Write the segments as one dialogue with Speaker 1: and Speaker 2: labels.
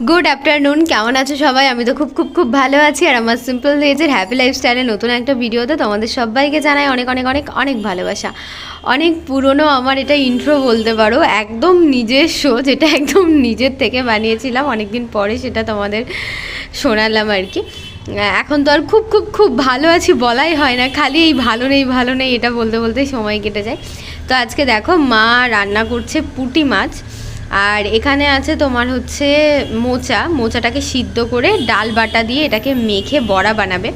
Speaker 1: Good afternoon কেমন আছো সবাই? আমি তো খুব খুব খুব ভালো আছি আর আমার সিম্পল ভেজের হ্যাপি লাইফস্টাইলে নতুন একটা ভিডিওতে তোমাদের সবাইকে জানাই অনেক অনেক অনেক অনেক ভালোবাসা। অনেক পুরনো আমার এটা ইন্ট্রো বলতে পারো, একদম নিজের শো যেটা একদম নিজের থেকে বানিয়েছিলাম অনেক দিন পরে সেটা তোমাদের শোনালাম আর কি। এখন তো আর খুব খুব খুব ভালো আছি, বলাই হয় না, খালি এই ভালো নেই ভালো নেই, এটা বলতে, বলতেই সময় কেটে যায়। তো আজকে দেখো মা রান্না করছে পুঁটি মাছ। আর এখানে আছে তোমার হচ্ছে মোচা। মোচাটাকে সিদ্ধ করে ডাল বাটা দিয়ে এটাকে মেখে বড়া বানাবে।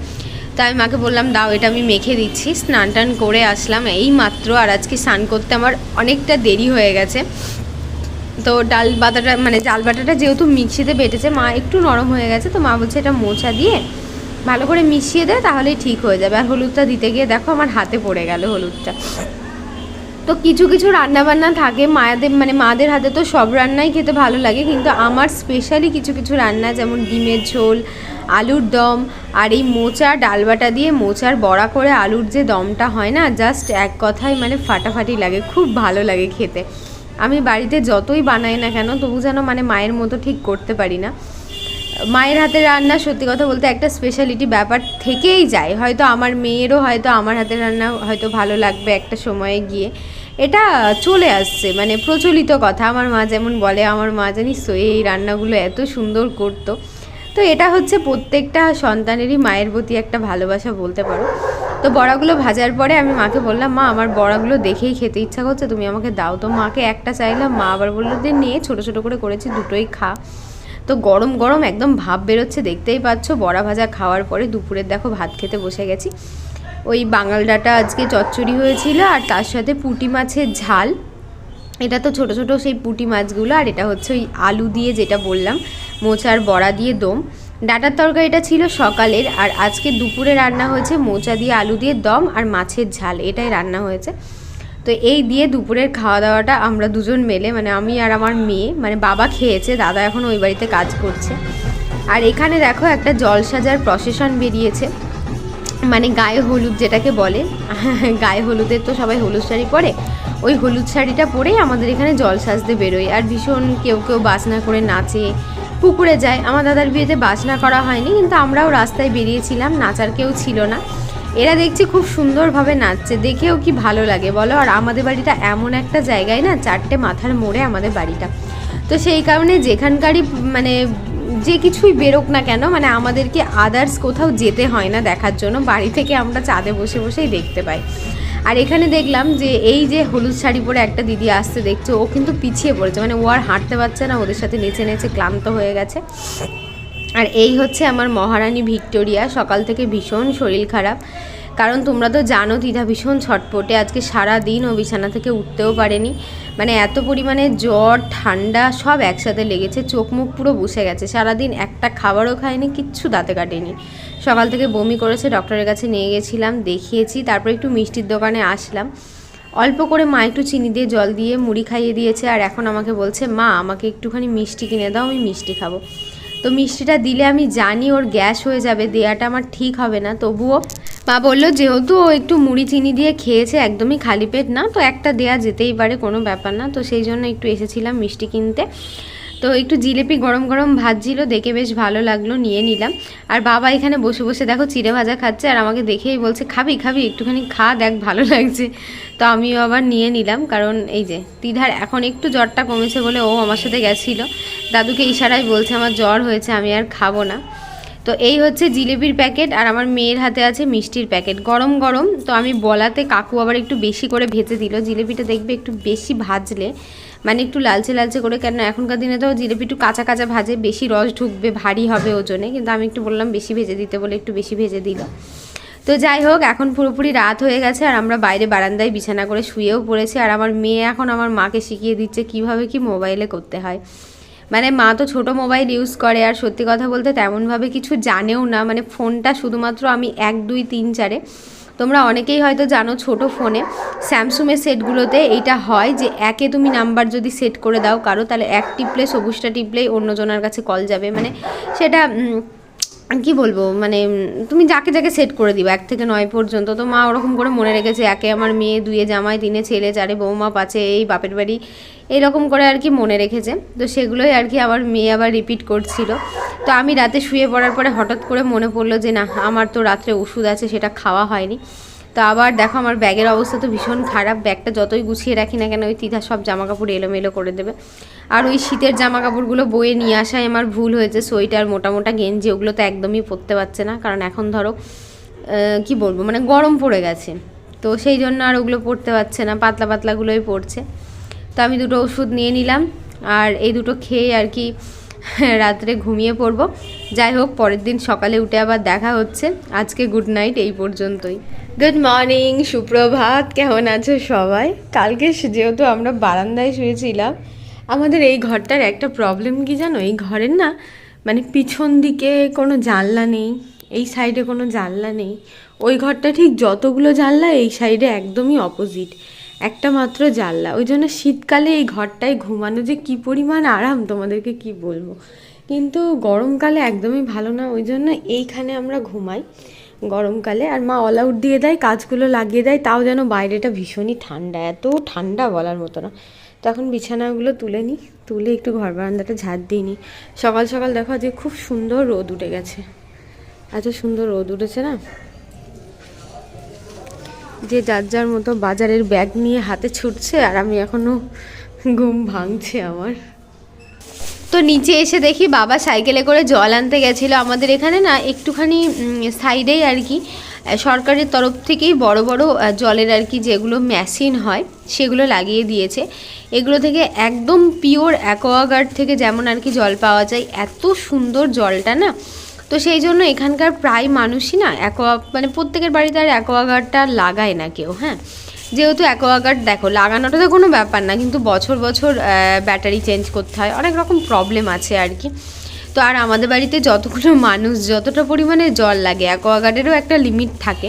Speaker 1: তো আমি মাকে বললাম, দাও, এটা আমি মেখে দিচ্ছি। স্নান টান করে আসলাম। এই মাত্র আর আজকে স্নান করতে আমার অনেকটা দেরি হয়ে গেছে। তো ডাল বাটাটা মানে ডাল বাটাটা যেহেতু মিক্সিতে বেটেছে, মা একটু নরম হয়ে গেছে, তো মা বলছে, এটা মোচা দিয়ে ভালো করে মিশিয়ে দেয় তাহলেই ঠিক হয়ে যাবে। আর হলুদটা দিতে গিয়ে দেখো আমার হাতে পড়ে গেল হলুদটা। তো কিছু কিছু রান্না বান্না থাকে। মায়াদের মানে মাদের হাতে তো সব রান্নাই খেতে ভালো লাগে। কিন্তু আমার স্পেশালি কিছু কিছু রান্না যেমন ডিমের ঝোল, আলুর দম আর এই মোচা ডালবাটা দিয়ে মোচার বড়া করে আলুর যে দমটা হয় না জাস্ট এক কথায় মানে ফাটাফাটি লাগে, খুব ভালো লাগে খেতে। আমি বাড়িতে যতই বানাই না কেন, তবু যেন মানে মায়ের মতো ঠিক করতে পারি না। মায়ের হাতের রান্না সত্যি কথা বলতে একটা স্পেশালিটি ব্যাপার থেকেই যায়। হয়তো আমার মেয়েরও হয়তো আমার হাতের রান্না হয়তো ভালো লাগবে একটা সময়ে গিয়ে। এটা চলে আসছে মানে প্রচলিত কথা। আমার মা যেমন বলে, আমার মা জানিস এই রান্নাগুলো এত সুন্দর করতো। তো এটা হচ্ছে প্রত্যেকটা সন্তানেরই মায়ের প্রতি একটা ভালোবাসা বলতে পারো। তো বড়াগুলো ভাজার পরে আমি মাকে বললাম, মা, আমার বড়াগুলো দেখেই খেতে ইচ্ছা করছে, তুমি আমাকে দাও। তো মাকে একটা চাইলাম, মা আবার বলল যে নিয়ে ছোটো ছোটো করে করেছি, দুটোই খা। তো গরম গরম একদম ভাব বেরোচ্ছে, দেখতেই পাচ্ছ। বড়া ভাজা খাওয়ার পরে দুপুরের দেখো ভাত খেতে বসে গেছি। ওই বাঙাল ডাটা আজকে চচ্চড়ি হয়েছিল আর তার সাথে পুঁটি মাছের ঝাল। এটা তো ছোট ছোট সেই পুঁটি মাছগুলো আর এটা হচ্ছে ওই আলু দিয়ে যেটা বললাম মোচার বড়া দিয়ে দম। ডাটার তরকারিটা ছিল সকালের আর আজকে দুপুরে রান্না হয়েছে মোচা দিয়ে আলু দিয়ে দম আর মাছের ঝাল, এটাই রান্না হয়েছে। তো এই দিয়ে দুপুরের খাওয়া দাওয়াটা আমরা দুজন মেলে মানে আমি আর আমার মেয়ে মানে বাবা খেয়েছে, দাদা এখন ওই বাড়িতে কাজ করছে। আর এখানে দেখো একটা জল সাজার প্রসেশন বেরিয়েছে। মানে গায়ে হলুদ যেটাকে বলে, গায়ে হলুদের তো সবাই হলুদ শাড়ি পরে, ওই হলুদ শাড়িটা পরেই আমাদের এখানে জল সাজতে বেরোয়। আর ভীষণ কেউ কেউ বাসনা করে নাচে, পুকুরে যায়। আমার দাদার বিয়েতে বাসনা করা হয়নি, কিন্তু আমরাও রাস্তায় বেরিয়েছিলাম, নাচার কেউ ছিল না। এরা দেখছি খুব সুন্দরভাবে নাচছে, দেখেও কি ভালো লাগে বলো? আর আমাদের বাড়িটা এমন একটা জায়গায় না, চারটে মাথার মোড়ে আমাদের বাড়িটা। তো সেই কারণে যেখানকারই মানে যে কিছুই বেরোক না কেন মানে আমাদেরকে আদার্স কোথাও যেতে হয় না দেখার জন্য, বাড়ি থেকে আমরা চাঁদে বসে বসেই দেখতে পাই। আর এখানে দেখলাম যে এই যে হলুদ শাড়ি পরে একটা দিদি আসতে দেখছে, ও কিন্তু পিছিয়ে পড়েছে মানে ও আর হাঁটতে পারছে না, ওদের সাথে নেচে নেচে ক্লান্ত হয়ে গেছে। আর এই হচ্ছে আমার মহারানী ভিক্টোরিয়া। সকাল থেকে ভীষণ শরীর খারাপ। কারণ তোমরা তো জানো দিদা ভীষণ ছটপটে। আজকে সারা দিন ও বিছানা থেকে উঠতেও পারেনি। মানে এত পরিমাণে জ্বর, ঠান্ডা সব একসাথে লেগেছে। চোখ মুখ পুরো বসে গেছে। সারাদিন একটা খাবারও খায়নি কিচ্ছু দাঁতে কাটেনি। সকাল থেকে বমি করেছে, ডক্টরের কাছে নিয়ে গেছিলাম, দেখিয়েছি। তারপর একটু মিষ্টির দোকানে আসলাম। অল্প করে মা একটু চিনি দিয়ে জল দিয়ে মুড়ি খাইয়ে দিয়েছে। আর এখন আমাকে বলছে, মা, আমাকে একটুখানি মিষ্টি কিনে দাও, আমি মিষ্টি খাব। তো মিষ্টিটা দিলে আমি জানি ওর গ্যাস হয়ে যাবে, দেয়াটা আমার ঠিক হবে না। তবুও মা বলল, যেহেতু ও একটু মুড়ি চিনি দিয়ে খেয়েছে, একদমই খালি পেট না, তো একটা দেয়া যেতেই পারে, কোনো ব্যাপার না। তো সেই জন্য একটু এসেছিলাম মিষ্টি কিনতে। তো একটু জিলেপি গরম গরম ভাজছিল, দেখে বেশ ভালো লাগল, নিয়ে নিলাম। আর বাবা এখানে বসে বসে দেখো চিড়ে ভাজা খাচ্ছে আর আমাকে দেখেই বলছে, খাবি খাবি, একটুখানি খা, দেখ ভালো লাগছে। তো আমিও আবার নিয়ে নিলাম, কারণ এই যে তিধার এখন একটু জ্বরটা কমেছে বলে ও আমার সাথে গেছিল। দাদুকে ইশারায় বলছে, আমার জ্বর হয়েছে, আমি আর খাব না। তো এই হচ্ছে জিলেপির প্যাকেট আর আমার মেয়ের হাতে আছে মিষ্টির প্যাকেট। গরম গরম, তো আমি বলাতে কাকু আবার একটু বেশি করে ভেজে দিল। জিলেপিটা দেখবে একটু বেশি ভাজলে। মানে একটু লালচে লালচে করে কেন এখনকার দিনে তো জিলেপি একটু কাঁচা কাঁচা ভাজে বেশি রস ঢুকবে, ভারী হবে ওজনে। কিন্তু আমি একটু বললাম বেশি ভেজে দিতে বলে একটু বেশি ভেজে দিল। তো যাই হোক, এখন পুরোপুরি রাত হয়ে গেছে আর আমরা বাইরে বারান্দায় বিছানা করে শুয়েও পড়েছি। আর আমার মেয়ে এখন আমার মাকে শিখিয়ে দিচ্ছে কীভাবে কি মোবাইলে করতে হয়। মানে মা তো ছোট মোবাইল ইউজ করে আর সত্যি কথা বলতে তেমনভাবে কিছু জানেও না। মানে ফোনটা শুধুমাত্র আমি এক, দুই, তিন, চারে তোমরা অনেকেই হয়তো জানো ছোট ফোনে স্যামসুংয়ের সেটগুলোতে এইটা হয় যে একে তুমি নাম্বার যদি সেট করে দাও কারও, তাহলে এক টিপলে সবুজটা টিপলেই অন্যজনের কাছে কল যাবে। মানে সেটা কি বলব মানে তুমি যাকে যাকে সেট করে দিবা, এক থেকে নয় পর্যন্ত। তো মা ওরকম করে মনে রেখেছে, একে আমার মেয়ে, দুয়ে জামাই, তিনে ছেলে, চারে বৌমা, পাঁচে এই বাপের বাড়ি, এরকম করে আর কি মনে রেখেছে। তো সেগুলোই আর কি আমার মেয়ে আবার রিপিট করছিল। তো আমি রাতে শুয়ে পড়ার পরে হঠাৎ করে মনে পড়ল যে, না, আমার তো রাত্রে ওষুধ আছে, সেটা খাওয়া হয়নি। তো আবার দেখো আমার ব্যাগের অবস্থা তো ভীষণ খারাপ। ব্যাগটা যতই গুছিয়ে রাখি না কেন ওই তিথা সব জামা কাপড় এলোমেলো করে দেবে। আর ওই শীতের জামা কাপড়গুলো বয়ে নিয়ে আসায় আমার ভুল হয়েছে। সোয়েটার মোটা মোটা গেঞ্জি ওগুলো তো একদমই পরতে পারছে না। কারণ এখন ধরো কি বলব মানে গরম পড়ে গেছে। তো সেই জন্য আর ওগুলো পরতে পারছে না। পাতলা পাতলাগুলোই পড়ছে তো আমি দুটো ওষুধ নিয়ে নিলাম। আর এই দুটো খেয়ে আর কি রাত্রে ঘুমিয়ে পড়ব। যাই হোক, পরের দিন সকালে উঠে আবার দেখা হচ্ছে। আজকে গুড নাইট এই পর্যন্তই। গুড মর্নিং সুপ্রভাত। কেমন আছো সবাই? কালকে যেহেতু আমরা বারান্দায় শুয়েছিলাম, আমাদের এই ঘরটার একটা প্রবলেম কি জানো? এই ঘরের না মানে পিছন দিকে কোনো জানলা নেই, এই সাইডে কোনো জানলা নেই। ওই ঘরটা ঠিক যতগুলো জানলা, এই সাইডে একদমই অপোজিট একটা মাত্র জানলা। ওই জন্য শীতকালে এই ঘরটায় ঘুমানো যে কি পরিমাণ আরাম, তোমাদেরকে কি বলব? কিন্তু গরমকালে একদমই ভালো না। ওই জন্য এইখানে আমরা ঘুমাই। গরমকালে। আর মা অল আউট দিয়ে দেয়, কাজগুলো লাগিয়ে দেয়, তাও যেন বাইরেটা ভীষণই ঠান্ডা, এত ঠান্ডা বলার মতো না। তখন বিছানাগুলো তুলে নিই, তুলে একটু ঘর বারান্দাটা ঝাড় দিয়ে নিই। সকাল সকাল দেখো যে খুব সুন্দর রোদ উঠে গেছে। এত সুন্দর রোদ উঠেছে না? যে যার যার মতো বাজারের ব্যাগ নিয়ে হাতে ছুটছে, আর আমি এখনও ঘুম ভাঙছে আমার। তো নিচে এসে দেখি বাবা সাইকেলে করে জল আনতে গেছিল। আমাদের এখানে না একটুখানি সাইডেই আর কি সরকারের তরফ থেকেই বড় বড় জলের আর কি যেগুলো মেশিন হয়, সেগুলো লাগিয়ে দিয়েছে। এগুলো থেকে একদম পিওর অ্যাকোয়াগার্ড থেকে যেমন আর কি জল পাওয়া যায়, এত সুন্দর জলটা না তো সেই জন্য এখানকার প্রায় মানুষই না অ্যাকোয়া মানে প্রত্যেকের বাড়িতে আর অ্যাকোয়াগার্ডটা লাগায় না কেউ হ্যাঁ? যেহেতু অ্যাকোয়াগার্ড দেখো, লাগানোটা তো কোনো ব্যাপার না, কিন্তু বছর বছর ব্যাটারি চেঞ্জ করতে হয়, অনেক রকম প্রবলেম আছে আর কি। তো আর আমাদের বাড়িতে যতগুলো মানুষ, যতটা পরিমাণে জল লাগে অ্যাকোয়াগার্ডেরও একটা লিমিট থাকে।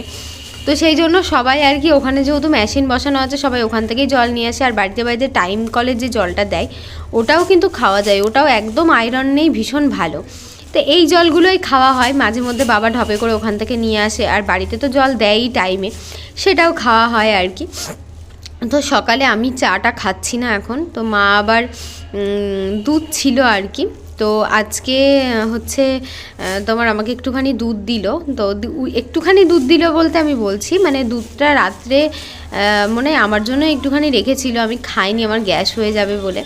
Speaker 1: তো সেই জন্য সবাই আর কি ওখানে যেহেতু মেশিন বসানো আছে, সবাই ওখান থেকেই জল নিয়ে আসে, আর বাড়িতে বাড়িতে টাইম কলের যে জলটা দেয়, ওটাও কিন্তু খাওয়া যায়, ওটাও একদম আয়রন নেই, ভীষণ ভালো। তো এই জলগুলোই খাওয়া হয়। মাঝে মধ্যে বাবা ঢপে করে ওখান থেকে নিয়ে আসে আর বাড়িতে তো জল দেয়ই টাইমে সেটাও খাওয়া হয় আর কি। তো সকালে আমি চাটা খাচ্ছি না এখন। তো মা আবার দুধ ছিল আর কি। তো আজকে হচ্ছে তোমার আমাকে একটুখানি দুধ দিল। তো একটুখানি দুধ দিল বলতে আমি বলছি মানে দুধটা রাত্রে মনে আমার জন্য একটুখানি রেখেছিল। আমি খাইনি, আমার গ্যাস হয়ে যাবে বলে।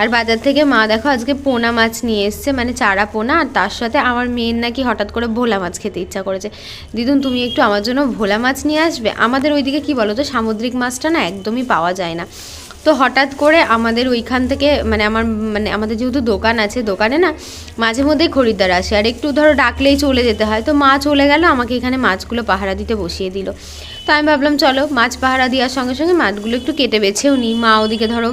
Speaker 1: আর বাজার থেকে মা দেখো আজকে পোনা মাছ নিয়ে এসছে মানে চারা পোনা, আর তার সাথে আমার মেয়ের নাকি হঠাৎ করে ভোলা মাছ খেতে ইচ্ছা করেছে। দিদুন, তুমি একটু আমার জন্য ভোলা মাছ নিয়ে আসবে? আমাদের ওইদিকে কি বলো তো সামুদ্রিক মাছটা না একদমই পাওয়া যায় না। তো হঠাৎ করে আমাদের ওইখান থেকে মানে আমার মানে আমাদের যেহেতু দোকান আছে, দোকানে না মাঝে মধ্যেই খরিদ্দার আসে। আর একটু ধরো ডাকলেই চলে যেতে হয়। তো মা চলে গেল, আমাকে এখানে মাছগুলো পাহারা দিতে বসিয়ে দিল। তো আমি ভাবলাম, চলো মাছ পাহারা দেওয়ার সঙ্গে সঙ্গে মাছগুলো একটু কেটে বেছেও নিই। মা ওদিকে ধরো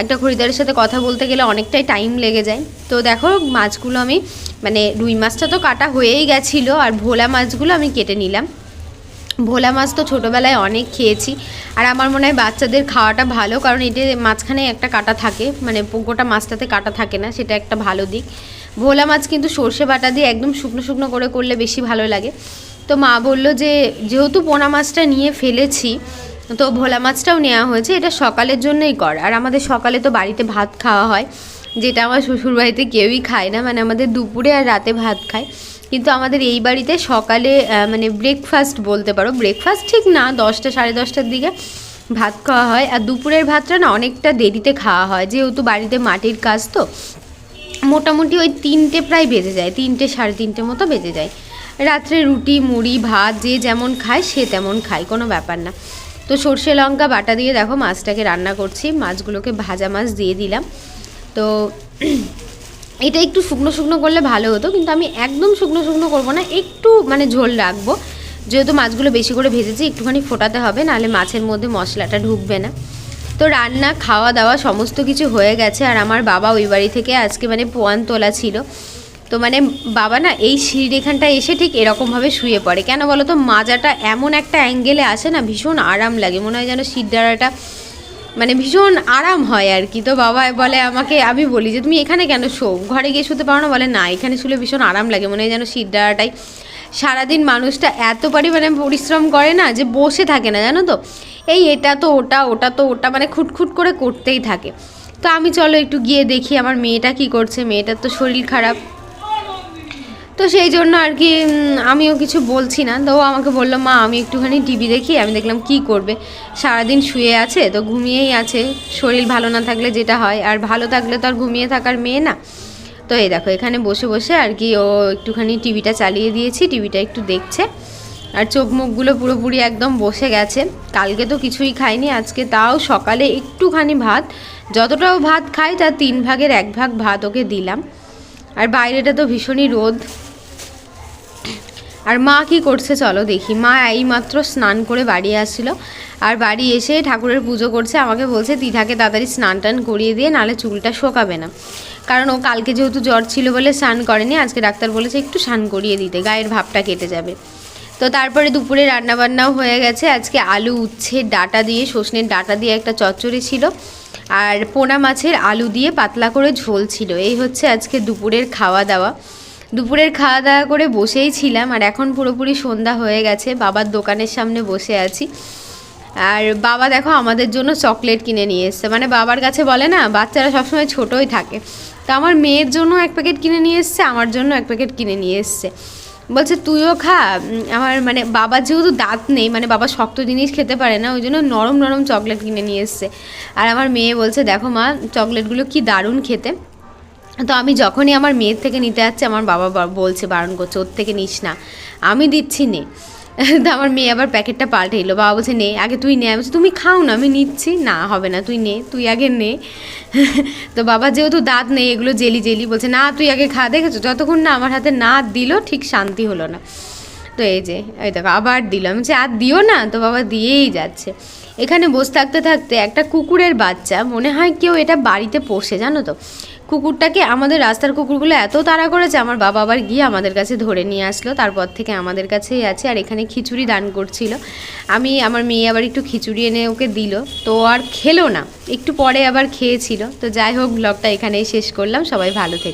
Speaker 1: একটা খরিদারের সাথে কথা বলতে গেলে অনেকটাই টাইম লেগে যায়। তো দেখো, মাছগুলো আমি মানে রুই মাছটা তো কাটা হয়েই গেছিল আর ভোলা মাছগুলো আমি কেটে নিলাম। ভোলা মাছ তো ছোটোবেলায় অনেক খেয়েছি আর আমার মনে হয় বাচ্চাদের খাওয়াটা ভালো, কারণ এতে মাঝখানে একটা কাটা থাকে মানে গোটা মাছটাতে কাটা থাকে না, সেটা একটা ভালো দিক। ভোলা মাছ কিন্তু সর্ষে বাটা দিয়ে একদম শুকনো শুকনো করে করলে বেশি ভালো লাগে। তো মা বলল যে, যেহেতু পোনা মাছটা নিয়ে ফেলেছি তো ভোলা মাছটাও নেওয়া হয়েছে, এটা সকালের জন্যই কর। আর আমাদের সকালে তো বাড়িতে ভাত খাওয়া হয়, যেটা আমার শ্বশুরবাড়িতে কেউই খায় না মানে আমাদের দুপুরে আর রাতে ভাত খায়। কিন্তু আমাদের এই বাড়িতে সকালে মানে ব্রেকফাস্ট বলতে পারো ব্রেকফাস্ট ঠিক না, দশটা সাড়ে দশটার দিকে ভাত খাওয়া হয়। আর দুপুরের ভাতটা না অনেকটা দেরিতে খাওয়া হয়, যেহেতু বাড়িতে মাটির কাজ তো, মোটামুটি ওই তিনটে প্রায় বেজে যায়, তিনটে সাড়ে তিনটে মতো বেজে যায়। রাত্রে রুটি, মুড়ি, ভাত, যে যেমন খায় সে তেমন খায়, কোনো ব্যাপার না। তো সর্ষে লঙ্কা বাটা দিয়ে দেখো মাছটাকে রান্না করছি। মাছগুলোকে ভাজা মাছ দিয়ে দিলাম। তো এটা একটু শুকনো শুকনো করলে ভালো হতো, কিন্তু আমি একদম শুকনো শুকনো করব না, একটু মানে ঝোল রাখব। যেহেতু মাছগুলো বেশি করে ভেজেছি, একটুখানি ফোটাতে হবে, নাহলে মাছের মধ্যে মশলাটা ঢুকবে না। তো রান্না, খাওয়া দাওয়া সমস্ত কিছু হয়ে গেছে, আর আমার বাবা ওই বাড়ি থেকে আজকে মানে পোয়ান তোলা ছিল। তো মানে বাবা না এই সিঁড়ি এখানটা এসে ঠিক এরকমভাবে শুয়ে পড়ে। কেন বলো তো মাজাটা এমন একটা অ্যাঙ্গেলে আসে না, ভীষণ আরাম লাগে। মনে হয় যেন সিদ্ধারাটা মানে ভীষণ আরাম হয় আর কি। তো বাবা বলে আমাকে, আমি বলি যে, তুমি এখানে কেন শো? ঘরে গিয়ে শুতে পারো না? বলে, না, এখানে শুলে ভীষণ আরাম লাগে। মনে হয় যেন সিদ্ধাটাই সারাদিন মানুষটা এত পরিমাণে পরিশ্রম করে না যে বসে থাকে না, জানো তো? এই এটা তো ওটা ওটা তো ওটা মানে খুটখুট করে করতেই থাকে। তো আমি চলো একটু গিয়ে দেখি আমার মেয়েটা কি করছে। মেয়েটার তো শরীর খারাপ। তো সেই জন্য আর কি আমিও কিছু বলছি না। তো আমাকে বলল, মা, আমি একটুখানি টিভি দেখি, আমি দেখলাম কি করবে? সারাদিন শুয়ে আছে, তো ঘুমিয়েই আছে। শরীর ভালো না থাকলে যেটা হয়, আর ভালো থাকলে তো আর ঘুমিয়ে থাকার মেয়ে না। তো এই দেখো, এখানে বসে বসে আর কি ও একটুখানি টিভিটা চালিয়ে দিয়েছি, টিভিটা একটু দেখছে। আর চোখ মুখগুলো পুরোপুরি একদম বসে গেছে। কালকে তো কিছুই খাইনি, আজকে তাও সকালে একটুখানি ভাত। যতটাও ভাত খাই, তার তিন ভাগের এক ভাগ ভাত ওকে দিলাম। আর বাইরেটা তো ভীষণই রোদ। আর মা কি করছে চলো দেখি। মা এইমাত্র স্নান করে বাড়ি আসছিল। আর বাড়ি এসে ঠাকুরের পুজো করছে। আমাকে বলছে দিধাকে তাড়াতাড়ি স্নান টান করিয়ে দিয়ে নাহলে চুলটা শোকাবে না। কারণ ও কালকে যেহেতু জ্বর ছিল বলে স্নান করেনি, আজকে ডাক্তার বলেছে একটু স্নান করিয়ে দিতে, গায়ের ভাবটা কেটে যাবে। তো তারপরে দুপুরে রান্নাবান্নাও হয়ে গেছে। আজকে আলু, উচ্ছে, ডাটা দিয়ে সজনের ডাটা দিয়ে একটা চচ্চড়ি ছিল। আর পোনা মাছের আলু দিয়ে পাতলা করে ঝোল ছিল। এই হচ্ছে আজকে দুপুরের খাওয়া দাওয়া। দুপুরের খাওয়া দাওয়া করে বসেই ছিলাম আর এখন পুরোপুরি সন্ধ্যা হয়ে গেছে। বাবার দোকানের সামনে বসে আছি। আর বাবা দেখো আমাদের জন্য চকলেট কিনে নিয়ে এসছে। মানে বাবার কাছে বলে না, বাচ্চারা সবসময় ছোটোই থাকে। তো আমার মেয়ের জন্য এক প্যাকেট কিনে নিয়ে এসছে, আমার জন্য এক প্যাকেট কিনে নিয়ে এসছে। বলছে, তুইও খা। আমার মানে বাবার যেহেতু দাঁত নেই মানে বাবা শক্ত জিনিস খেতে পারে না, ওই জন্য নরম নরম চকলেট কিনে নিয়ে এসছে। আর আমার মেয়ে বলছে, দেখো মা, চকলেটগুলো কি দারুণ খেতে। তো আমি যখনই আমার মেয়ের থেকে নিতে যাচ্ছি আমার বাবা বলছে বারণ করছে ওর থেকে নিস না। আমি দিচ্ছি নে। তো আমার মেয়ে আবার প্যাকেটটা পাল্টে এলো বাবা বলছে নে আগে তুই নে। আমি বলছি, তুমি খাও না আমি নিচ্ছি। না হবে না তুই নে তুই আগে নে। তো বাবা যেহেতু দাঁত নেই এগুলো জেলি জেলি বলছে না তুই আগে খা। দেখেছ? যতক্ষণ না আমার হাতে না দিল ঠিক শান্তি হলো না। তো এই যে এই দেখো আবার দিল। আমি বলছি আর দিও না? তো বাবা দিয়েই যাচ্ছে। এখানে বসে থাকতে থাকতে একটা কুকুরের বাচ্চা মনে হয় কেউ এটা বাড়িতে পোষে জানো তো? কুকুরটাকে আমাদের রাস্তার কুকুরগুলো এত তাড়া করেছে, আমার বাবা আবার গিয়ে আমাদের কাছে ধরে নিয়ে আসলো, তারপর থেকে আমাদের কাছেই আছে আর এখানে খিচুড়ি দান করছিল। আমি, আমার মেয়ে আবার একটু খিচুড়ি এনে ওকে দিল, তো আর খেলো না, একটু পরে আবার খেয়েছিল। তো যাই হোক ব্লগটা এখানেই শেষ করলাম, সবাই ভালো থেকে।